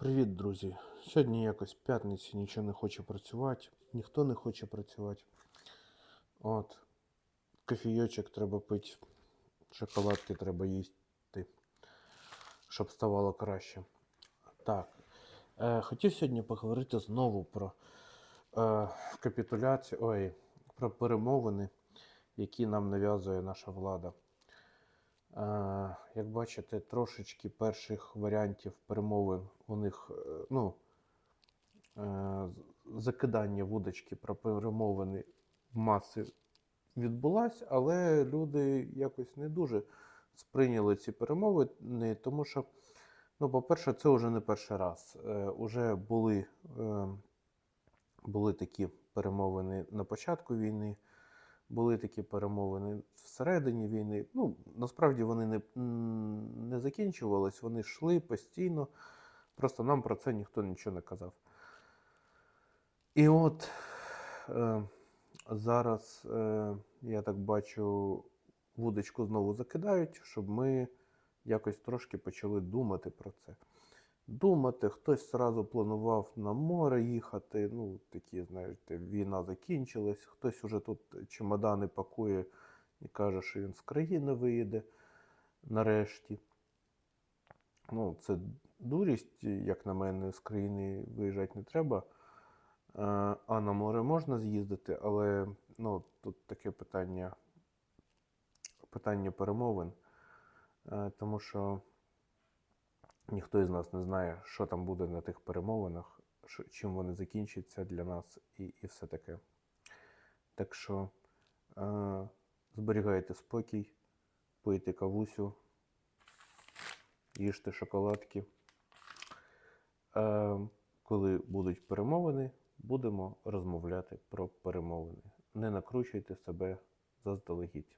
Привіт, друзі. Сьогодні якось п'ятниця, нічого не хоче працювати, ніхто не хоче працювати. От. Кофійочок треба пити, шоколадки треба їсти, щоб ставало краще. Так. Е, хотів сьогодні поговорити знову про е, капітуляцію, ой, про перемовини, які нам нав'язує наша влада. Як бачите, трошечки перших варіантів перемовин у них е, ну, е, закидання вудочки про перемовини маси відбулась, але люди якось не дуже сприйняли ці перемовини, тому що, ну, по-перше, це вже не перший раз. Е, Уже були, були такі перемовини на початку війни були такі перемовини всередині війни. Ну, насправді вони не, не закінчувались, вони йшли постійно. Просто нам про це ніхто нічого не казав. І от е, зараз, е, я так бачу, вудочку знову закидають, щоб ми якось трошки почали думати про це. Думати, хтось зразу планував на море їхати. Ну, такі, знаєте, війна закінчилась, хтось уже тут чемодани пакує і каже, що він з країни виїде нарешті. Ну, це дурість, як на мене, з країни виїжджати не треба. Е, А на море можна з'їздити, але ну, тут таке питання, питання перемовин, Е, тому що ніхто із нас не знає, що там буде на тих перемовинах, чим вони закінчаться для нас і, і все таке. Так що е, зберігайте спокій, пийте кавусю, їжте шоколадки. Е, коли будуть перемовини, будемо розмовляти про перемовини. Не накручуйте себе заздалегідь.